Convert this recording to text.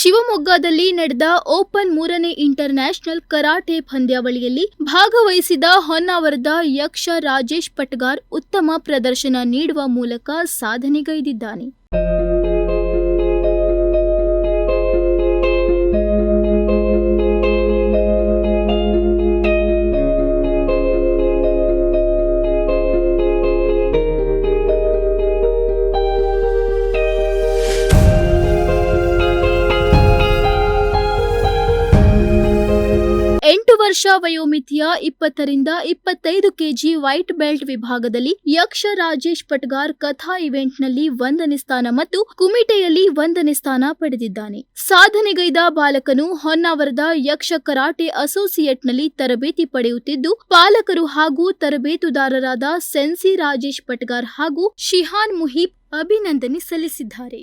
ಶಿವಮೊಗ್ಗದಲ್ಲಿ ನಡೆದ ಓಪನ್ ಮೂರನೇ ಇಂಟರ್ ನ್ಯಾಷನಲ್ ಕರಾಟೆ ಪಂದ್ಯಾವಳಿಯಲ್ಲಿ ಭಾಗವಹಿಸಿದ ಹೊನ್ನಾವರದ ಯಕ್ಷ ರಾಜೇಶ್ ಪಟ್ಗಾರ್ ಉತ್ತಮ ಪ್ರದರ್ಶನ ನೀಡುವ ಮೂಲಕ ಸಾಧನೆಗೈದಿದ್ದಾನೆ. ಎಂಟು ವರ್ಷ ವಯೋಮಿತಿಯ ಇಪ್ಪತ್ತರಿಂದ ಇಪ್ಪತ್ತೈದು ಕೆಜಿ ವೈಟ್ ಬೆಲ್ಟ್ ವಿಭಾಗದಲ್ಲಿ ಯಕ್ಷ ರಾಜೇಶ್ ಪಟ್ಗಾರ್ ಕಥಾ ಇವೆಂಟ್ನಲ್ಲಿ ಒಂದನೇ ಸ್ಥಾನ ಮತ್ತು ಕುಮಿಟೆಯಲ್ಲಿ ಒಂದನೇ ಸ್ಥಾನ ಪಡೆದಿದ್ದಾನೆ. ಸಾಧನೆಗೈದ ಬಾಲಕನು ಹೊನ್ನಾವರದ ಯಕ್ಷ ಕರಾಟೆ ಅಸೋಸಿಯೇಟ್ನಲ್ಲಿ ತರಬೇತಿ ಪಡೆಯುತ್ತಿದ್ದು, ಪಾಲಕರು ಹಾಗೂ ತರಬೇತುದಾರರಾದ ಸೆನ್ಸಿ ರಾಜೇಶ್ ಪಟ್ಗಾರ್ ಹಾಗೂ ಶಿಹಾನ್ ಮುಹೀಬ್ ಅಭಿನಂದನೆ ಸಲ್ಲಿಸಿದ್ದಾರೆ.